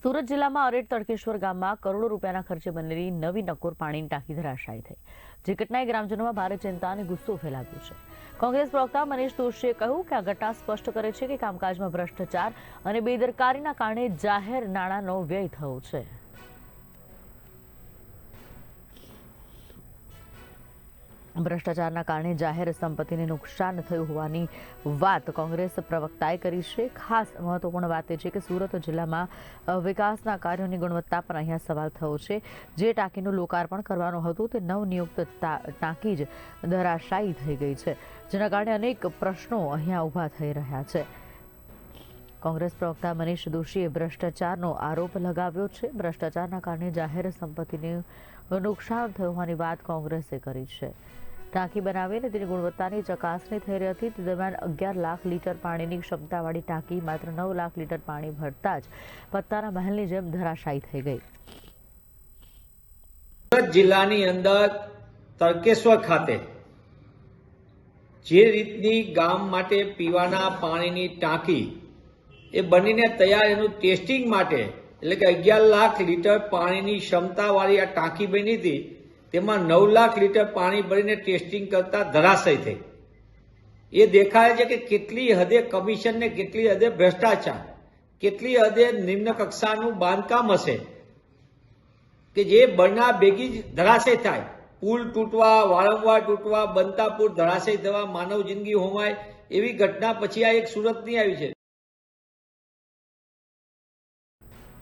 સુરત જિલ્લામાં અરેડ તડકેશ્વર ગામમાં કરોડો રૂપિયાના ખર્ચે બનેલી નવી નકોર પાણીની ટાંકી ધરાશાયી થઈ. જે ઘટનાએ ગ્રામજનોમાં ભારે ચિંતા અને ગુસ્સો ફેલાવ્યો છે. કોંગ્રેસ પ્રવક્તા મનીષ દોશીએ કહ્યું કે આ ઘટના સ્પષ્ટ કરે છે કે કામકાજમાં ભ્રષ્ટાચાર અને બેદરકારીના કારણે જાહેર નાણાંનો વ્યય થયો છે. ભ્રષ્ટાચારના કારણે જાહેર સંપત્તિને નુકસાન થયું હોવાની વાત કોંગ્રેસ પ્રવક્તાએ કરી છે. ખાસ મહત્વપૂર્ણ વાત એ છે કે સુરત જિલ્લામાં વિકાસના કાર્યોની ગુણવત્તા પર અહીંયા સવાલ થયો છે. જે ટાંકીનું લોકાર્પણ કરવાનું હતું તે નવનિયુક્ત ટાંકી જ ધરાશાયી થઈ ગઈ છે, જેના કારણે અનેક પ્રશ્નો અહીંયા ઊભા થઈ રહ્યા છે. કોંગ્રેસ પ્રવક્તા મનીષ દોશીએ ભ્રષ્ટાચારનો આરોપ લગાવ્યો છે. ભ્રષ્ટાચારના કારણે જાહેર સંપત્તિને નુકસાન થયું હોવાની વાત કોંગ્રેસે કરી છે. ટાંકી બનાવીને તેની ગુણવત્તાની ચકાસણી થઈ રહી હતી. તે દરમિયાન અગિયાર લાખ લીટર પાણીની ક્ષમતાવાળી ટાંકી માત્ર નવ લાખ લીટર પાણી ભરતા જ પત્તાના મહેલની જેમ ધરાશાયી થઈ ગઈ. સુરત જિલ્લાની અંદર તરકેશ્વર ખાતે જે રીતની ગામ માટે પીવાના પાણીની ટાંકી એ બનીને તૈયાર એનું ટેસ્ટિંગ માટે એટલે કે અગિયાર લાખ લીટર પાણીની ક્ષમતાવાળી આ ટાંકી બની હતી તેમાં નવ લાખ લીટર પાણી ભરીને ટેસ્ટિંગ કરતા ધરાશય થઈ. એ દેખાય છે કે કેટલી હદે કમિશનને કેટલી હદે ભ્રષ્ટાચાર, કેટલી હદે નિમ્ન કક્ષાનું બાંધકામ હશે, કે જે બના ભેગી જ ધરાશય થાય. પુલ તૂટવા, વારંવાર તૂટવા બનતા પુલ ધરાશય થવા, માનવ જિંદગી હોમાય એવી ઘટના પછી આ એક સુરતની આવી છે.